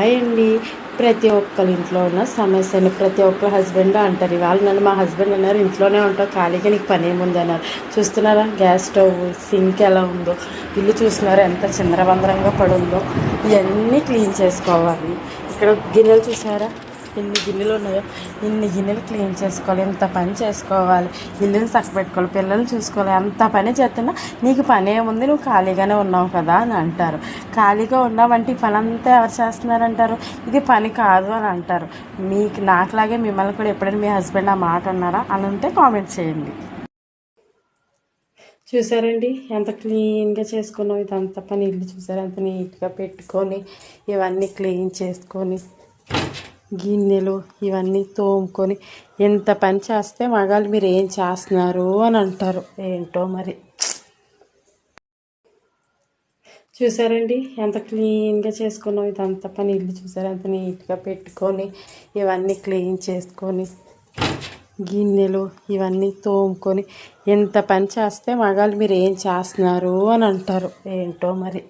Hi అండి ప్రతి ఒక్కరి ఇంట్లో ఉన్న సమస్యని ప్రతి ఒక్క హస్బెండ్ అంటారు. ఇవాళ నన్ను మా హస్బెండ్ అన్నారు ఇంట్లోనే ఉంటావు ఖాళీగా నీకు పని ఏముంది అన్నారు. చూస్తున్నారా? గ్యాస్ స్టవ్ సింక్ ఎలా ఉందో. ఇల్లు చూస్తున్నారా ఎంత చిందరబందరంగా పడుందో. ఇవన్నీ క్లీన్ చేసుకోవాలి. ఇక్కడ గిన్నెలు చూసారా? ఎన్ని గిన్నెలు ఉన్నాయో ఇన్ని గిన్నెలు క్లీన్ చేసుకోవాలి ఇంత పని చేసుకోవాలి ఇల్లుని చక్కబెట్టుకోవాలి పిల్లల్ని చూసుకోవాలి అంత పని చేస్తున్నా నీకు పని ఏముంది నువ్వు ఖాళీగానే ఉన్నావు కదా అని అంటారు. ఖాళీగా ఉన్నావంటే ఈ పని అంతా ఎవరు చేస్తున్నారంటారు? ఇది పని కాదు అని అంటారు. మీకు నాకులాగే మిమ్మల్ని కూడా ఎప్పుడైనా మీ హస్బెండ్ ఆ మాట అన్నారా అని ఉంటే కామెంట్ చేయండి. చూసారండి? ఎంత క్లీన్గా చేసుకున్నాం ఇదంతా పని ఇల్లు చూసారు? ఎంత నీట్గా పెట్టుకొని ఇవన్నీ క్లీన్ చేసుకొని. గిన్నెలు ఇవన్నీ తోముకొని ఎంత పని చేస్తే మగాళ్ళు మీరు ఏం చేస్తున్నారు అని అంటారు. ఏంటో మరి. చూసారండి? ఎంత క్లీన్గా చేసుకున్నాం. ఇదంతా పని ఇల్లు చూసారు? ఎంత నీట్గా పెట్టుకొని ఇవన్నీ క్లీన్ చేసుకొని గిన్నెలు ఇవన్నీ తోముకొని ఎంత పని చేస్తే మగాళ్ళు మీరు ఏం చేస్తున్నారు అని అంటారు. ఏంటో మరి.